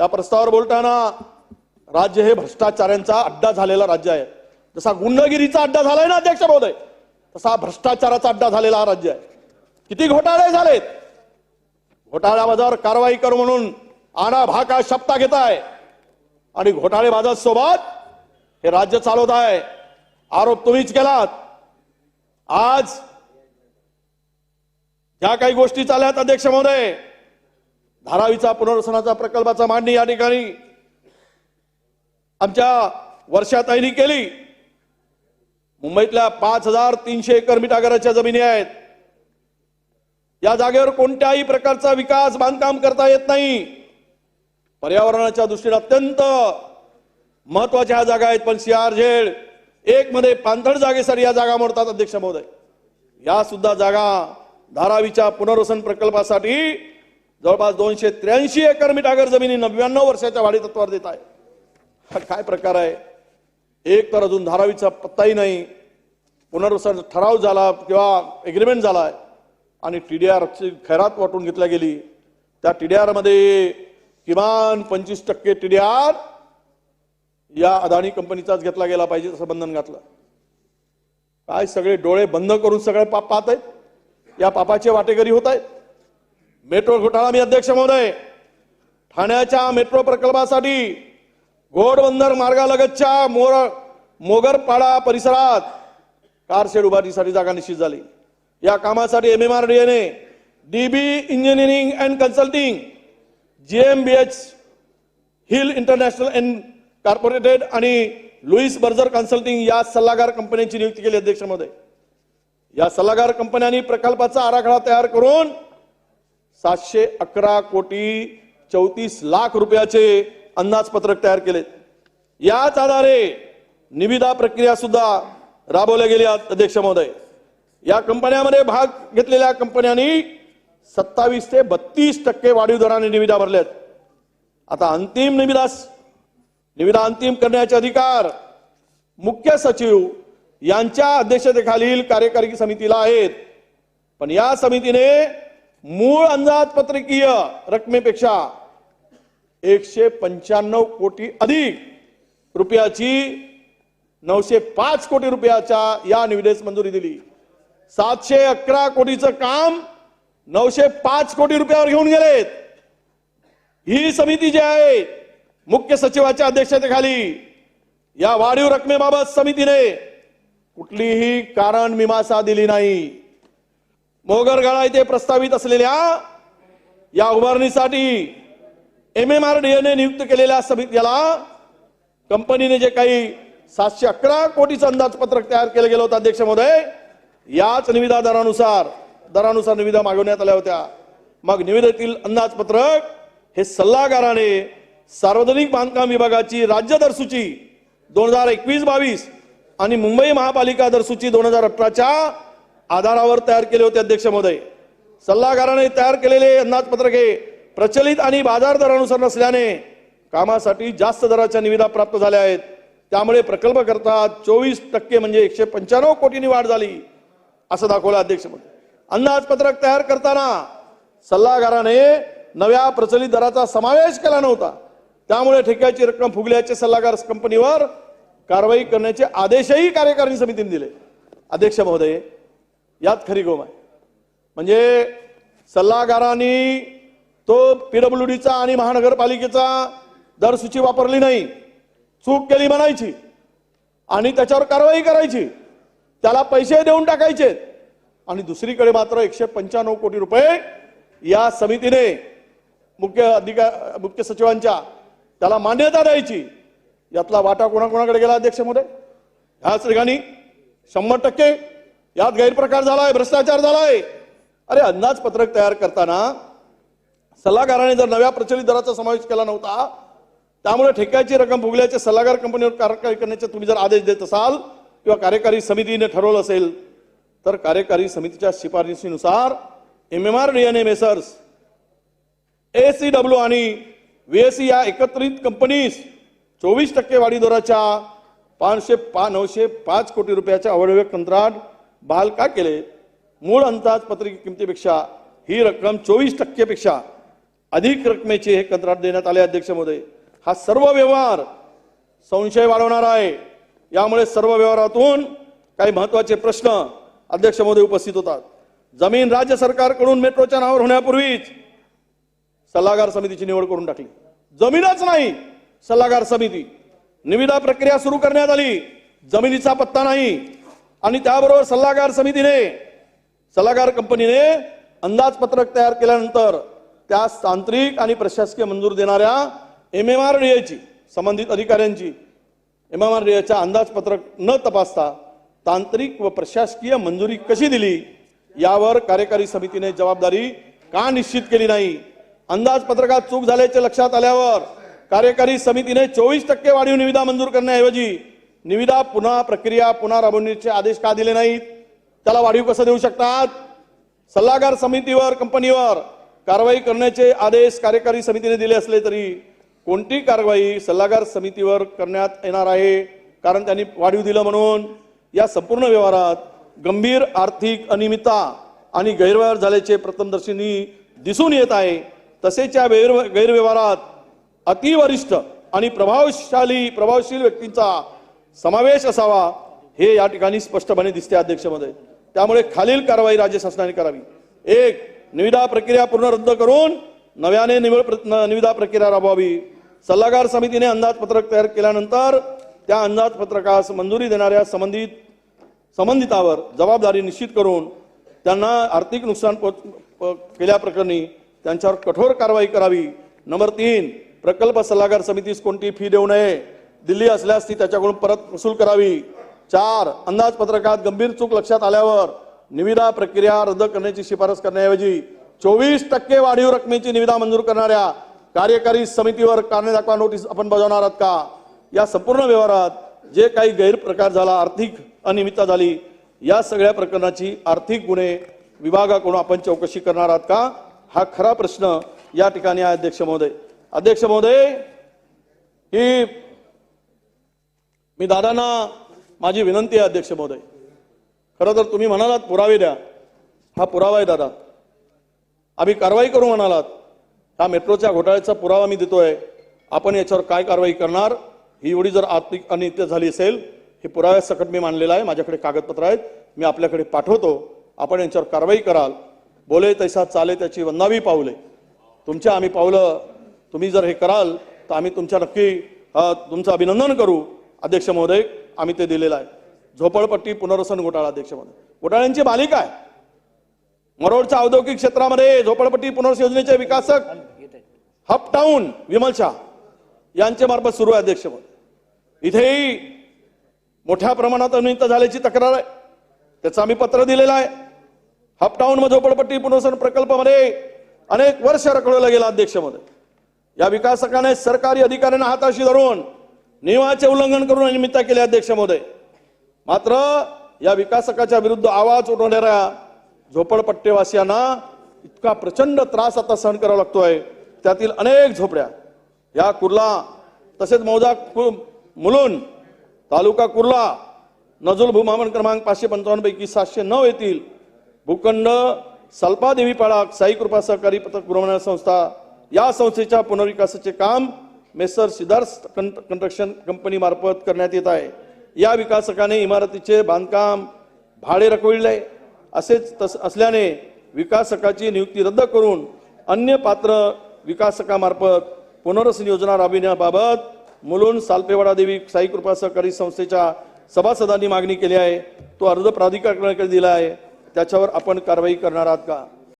या प्रस्तावावर बोलताना राज्य हे भ्रष्टाचारांचा अड्डा झालेला राज्य आहे. जसा गुंडगिरीचा अड्डा झालाय ना अध्यक्ष महोदय तसा भ्रष्टाचाराचा अड्डा झालेला हा राज्य आहे. किती घोटाळे झालेत? घोटाळ्याबाजार कारवाई कर म्हणून आणा भाका शपथा घेत आहे आणि घोटाळेबाजार सोबत हे राज्य चालवत आहे. आरोप तुम्हीच केलात. आज ज्या काही गोष्टी चालल्यात अध्यक्ष महोदय धारावीचा पुनर्वसनाचा प्रकल्पाचा मांडणी या ठिकाणी आमच्या वर्षाताईंनी केली. मुंबईतल्या पाच हजार तीनशे एकर मिठागराच्या जमिनी आहेत. या जागेवर कोणत्याही प्रकारचा विकास बांधकाम करता येत नाही. पर्यावरणाच्या दृष्टीने अत्यंत महत्त्वाच्या ह्या जागा आहेत. पण सीआर झेड एक मध्ये पांथळ जागेसाठी या जागा मोडतात अध्यक्ष महोदय. या सुद्धा जागा धारावीच्या पुनर्वसन प्रकल्पासाठी जवळपास दोनशे त्र्याऐंशी एकर मिठागर जमिनी नव्याण्णव वर्षाच्या वाढी तत्वावर देत आहे. हा काय प्रकार आहे? एक तर अजून धारावीचा पत्ताही नाही. पुनर्वसन ठराव झाला किंवा एग्रीमेंट झाला आहे आणि टीडीआरची खैरात वाटून घेतल्या गेली. त्या टी डी मध्ये किमान पंचवीस टक्के टीडीआर या अदानी कंपनीचाच घेतला गेला पाहिजे असं बंधन घातलं. काय सगळे डोळे बंद करून सगळे पाप पाहत आहेत? या पापाचे वाटेकरी होत आहेत? मेट्रो घोटाळा मी अध्यक्ष महोदय. ठाण्याच्या मेट्रो प्रकल्पासाठी घोडबंदर मार्गालगतच्या मोर मोगरपाडा परिसरात कारशेड उभारणीसाठी जागा निश्चित झाली. या कामासाठी एम एम आर डी एने डीबी इंजिनिअरिंग अँड कन्सल्टिंग जीएमबीएच हिल इंटरनॅशनल अँड कॉर्पोरेटेड आणि लुईस बर्जर कन्सल्टिंग या सल्लागार कंपन्यांची नियुक्ती केली अध्यक्ष महोदय. या सल्लागार कंपन्यांनी प्रकल्पाचा आराखडा तयार करून सातशे अकरा कोटी चौतीस लाख रुपयाचे अंदाजपत्रक तयार केले. याच आधारे निविदा प्रक्रिया सुद्धा राबवल्या गेल्या अध्यक्ष महोदय. या कंपन्यामध्ये भाग घेतलेल्या कंपन्यांनी सत्तावीस ते बत्तीस टक्के वाढीव दराने निविदा भरल्यात. आता अंतिम निविदा निविदा अंतिम करण्याचे अधिकार मुख्य सचिव यांच्या अध्यक्षतेखालील कार्यकारी समितीला आहेत. पण या समितीने मूळ अंदाजपत्रकीय रकमेपेक्षा एकशे पंच्याण्णव कोटी अधिक रुपयाची नऊशे पाच कोटी रुपयाच्या या निविदेस मंजुरी दिली. सातशे अकरा कोटीचं काम नऊशे पाच कोटी रुपयावर घेऊन गेलेत. ही समिती जी आहे मुख्य सचिवाच्या अध्यक्षतेखाली या वाढीव रकमेबाबत समितीने कुठलीही कारण मीमांसा दिली नाही. मोगरगाळा येथे प्रस्तावित असलेल्या या उभारणीसाठी एम एम आर डी एने नियुक्त केलेल्या समितीला कंपनीने जे काही सातशे अकरा कोटीचं अंदाजपत्रक तयार केलं गेलं होतं अध्यक्ष महोदय याच निविदा दरानुसार दरानुसार निविदा मागवण्यात आल्या होत्या. मग निविदेतील अंदाजपत्रक हे सल्लागाराने सार्वजनिक बांधकाम विभागाची राज्य दरसूची दोन हजार एकवीस बावीस आणि मुंबई महापालिका दरसूची दोन हजार अठराच्या आधारावर तयार केले होते अध्यक्ष महोदय. सल्लागाराने तयार केलेले अंदाजपत्रक हे प्रचलित आणि बाजार दरानुसार नसल्याने कामासाठी जास्त दराच्या निविदा प्राप्त झाल्या आहेत. त्यामुळे प्रकल्प करता चोवीस टक्के म्हणजे एकशे पंच्याण्णव कोटींनी वाढ झाली असं दाखवलं अध्यक्ष अंदाजपत्रक तयार करताना सल्लागाराने नव्या प्रचलित दराचा समावेश केला नव्हता. त्यामुळे ठेक्याची रक्कम फुगल्याचे सल्लागार कंपनीवर कारवाई करण्याचे आदेशही कार्यकारिणी समितीने दिले. अध्यक्ष महोदय यात खरी गोम आहे म्हणजे सल्लागारांनी तो पीडब्ल्यूडीचा आणि महानगरपालिकेचा दरसूची वापरली नाही. चूक केली म्हणायची. आणि त्याच्यावर कारवाई करायची. त्याला पैसे देऊन टाकायचे. आणि दुसरीकडे मात्र एकशे पंच्याण्णव कोटी रुपये या समितीने मुख्य अधिकार मुख्य सचिवांच्या त्याला मान्यता द्यायची. यातला वाटा कोणाकोणाकडे गेला अध्यक्ष महोदय? ह्याच ठिकाणी शंभर टक्के यात गैरप्रकार झालाय भ्रष्टाचार झालाय. अरे अंदाजपत्रक तयार करताना सल्लागाराने जर नव्या प्रचलित दराचा समावेश केला नव्हता त्यामुळे ठेक्याची रक्कम भोगल्याचे सल्लागार कंपनीवर कारवाई करण्याचे तुम्ही जर आदेश देत असाल किंवा कार्यकारी समितीने ठरवलं असेल तर कार्यकारी समितीच्या शिफारशीनुसार M M R D N messrs A C W आणि व्हीएससी या एकत्रित कंपनीस चोवीस टक्के वाढी दराच्या पाचशे पा नऊशे पाच कोटी रुपयाच्या अवयव्य कंत्राट बहाल का केले? मूळ अंदाजपत्रिक किमतीपेक्षा ही रक्कम चोवीस टक्केपेक्षा अधिक रकमेचे हे कंत्राट देण्यात आले अध्यक्ष महोदय. हा सर्व व्यवहार संशय वाढवणार आहे. यामुळे सर्व व्यवहारातून काही महत्त्वाचे प्रश्न अध्यक्ष महोदय उपस्थित होतात. जमीन राज्य सरकारकडून मेट्रोच्या नावावर होण्यापूर्वीच सल्लागार समितीची निवड करून टाकली. जमीनच नाही सल्लागार समिती. निविदा प्रक्रिया सुरू करण्यात आली. जमिनीचा पत्ता नाही. आणि त्याबरोबर सल्लागार समितीने सल्लागार कंपनीने अंदाजपत्रक तयार केल्यानंतर त्या तांत्रिक आणि प्रशासकीय मंजूर देणाऱ्या एम एम आर डी संबंधित अधिकाऱ्यांची एम एम आर डी अंदाजपत्रक न तपासता तांत्रिक व प्रशासकीय मंजुरी कशी दिली यावर कार्यकारी समितीने जबाबदारी का निश्चित केली नाही? अंदाजपत्रकात चूक झाल्याचे लक्षात आल्यावर कार्यकारी समितीने चोवीस टक्के वाढीव निविदा मंजूर करण्याऐवजी निविदा पुन्हा प्रक्रिया पुन्हा राबवण्याचे आदेश का दिले नाहीत? त्याला वाढीव कसं देऊ शकतात? सल्लागार समितीवर कंपनीवर कारवाई करण्याचे आदेश कार्यकारी समितीने दिले असले तरी कोणती कारवाई सल्लागार समितीवर करण्यात येणार आहे? कारण त्यांनी वाढीव दिलं म्हणून या संपूर्ण व्यवहारात गंभीर आर्थिक अनियमितता आणि गैरव्यवहार झाल्याचे प्रथमदर्शनी दिसून येत आहे. तसेच या गैर गैरव्यवहारात अतिवरिष्ठ आणि प्रभावशाली प्रभावशील व्यक्तींचा समावेश असावा हे या ठिकाणी स्पष्टपणे दिसते अध्यक्षमध्ये. त्यामुळे खालील कारवाई राज्य शासनाने करावी. एक निविदा प्रक्रिया पूर्ण रद्द करून नव्याने निवड निविदा प्रक्रिया राबवावी. सल्लागार समितीने अंदाजपत्रक तयार केल्यानंतर त्या अंदाजपत्रकास मंजुरी देणाऱ्या संबंधित संबंधितावर जबाबदारी निश्चित करून त्यांना आर्थिक नुकसान पोच- प- केल्याप्रकरणी त्यांच्यावर कठोर कारवाई करावी. नंबर तीन प्रकल्प सल्लागार समितीस कोणती फी देऊ नये? दिल्ली असल्यास ती त्याच्याकडून परत वसूल करावी. चार अंदाजपत्रकात गंभीर चूक लक्षात आल्यावर निविदा प्रक्रिया रद्द करण्याची शिफारस करण्याऐवजी चोवीस टक्के वाढीव रकमेची निविदा मंजूर करणाऱ्या कार्यकारी समितीवर कारणे दाखवा नोटीस आपण बजावणार आहात का? या संपूर्ण व्यवहारात जे काही गैरप्रकार झाला आर्थिक अनियमितता झाली या सगळ्या प्रकरणाची आर्थिक गुन्हे विभागाकडून आपण चौकशी करणार आहात का? हा खरा प्रश्न या ठिकाणी आहे अध्यक्ष महोदय. अध्यक्ष महोदय ही मी दादांना माझी विनंती आहे अध्यक्ष महोदय. खरं तर तुम्ही म्हणालात पुरावे द्या. हा पुरावा आहे दादा. आम्ही कारवाई करू म्हणालात. हा मेट्रोच्या घोटाळ्याचा पुरावा मी देतोय. आपण याच्यावर काय कारवाई करणार ही एवढी जर आर्थिक अनित्य झाली असेल हे पुराव्यासकट मी मांडलेलं आहे. माझ्याकडे कागदपत्र आहेत. मी आपल्याकडे पाठवतो. आपण यांच्यावर कारवाई कराल. बोले तैसा चाले त्याची वंदावी पावले तुमच्या आम्ही पावलं. तुम्ही जर हे कराल तर आम्ही तुमच्या नक्की तुमचं अभिनंदन करू. अध्यक्ष महोदय आम्ही ते दिलेलं आहे. झोपडपट्टी पुनर्वसन घोटाळा अध्यक्ष महोदय. घोटाळ्यांची मालिका आहे. मरोडच्या औद्योगिक क्षेत्रामध्ये झोपडपट्टी पुनर्वसन योजनेचे विकासक हपटाऊन विमल शाह यांच्या मार्फत सुरू आहे अध्यक्ष महोदय. इथेही मोठ्या प्रमाणात अनियमितता झाल्याची तक्रार आहे. त्याचं आम्ही पत्र दिलेलं आहे. हपटाऊन मध्ये झोपडपट्टी पुनर्वसन प्रकल्पामध्ये अनेक वर्ष रखडवलं गेलं अध्यक्ष महोदय. या विकासकाने सरकारी अधिकाऱ्यांना हाताशी धरून नियमाचे उल्लंघन करून अनियमितता केली अध्यक्ष महोदय. मात्र या विकासकाच्या विरुद्ध आवाज उठवणाऱ्या झोपडपट्टेवासियांना इतका प्रचंड त्रास आता सहन करावा लागतोय. त्यातील अनेक झोपड्या या कुर्ला तसेच मौजा कु- तालुका कुर्ला नजुल भूमामन क्रमांक पाचशे पंचावन्न पैकी सातशे नऊ येथील भूखंड सल्पादेवी पाडा साई कृपा सहकारी पथक पुरवणाऱ्या संस्था या संस्थेच्या पुनर्विकासाचे काम मेसर सिद्धार्थ कं- कंस्ट्रक्शन कंपनी मार्फत करण्यात येत आहे. या विकासकाने इमारतीचे बांधकाम भाडे रखविले असेच तस असल्याने विकासकाची नियुक्ती रद्द करून अन्य पात्र विकासकामार्फत पुनर्वसन योजना राबविण्याबाबत मुलुंड सालपेवाडा देवी साई कृपा सहकारी संस्थेच्या सभासदांनी मागणी केली आहे. तो अर्ज प्राधिकरणाकडे दिला आहे. त्याच्यावर आपण कारवाई करणार आहात का?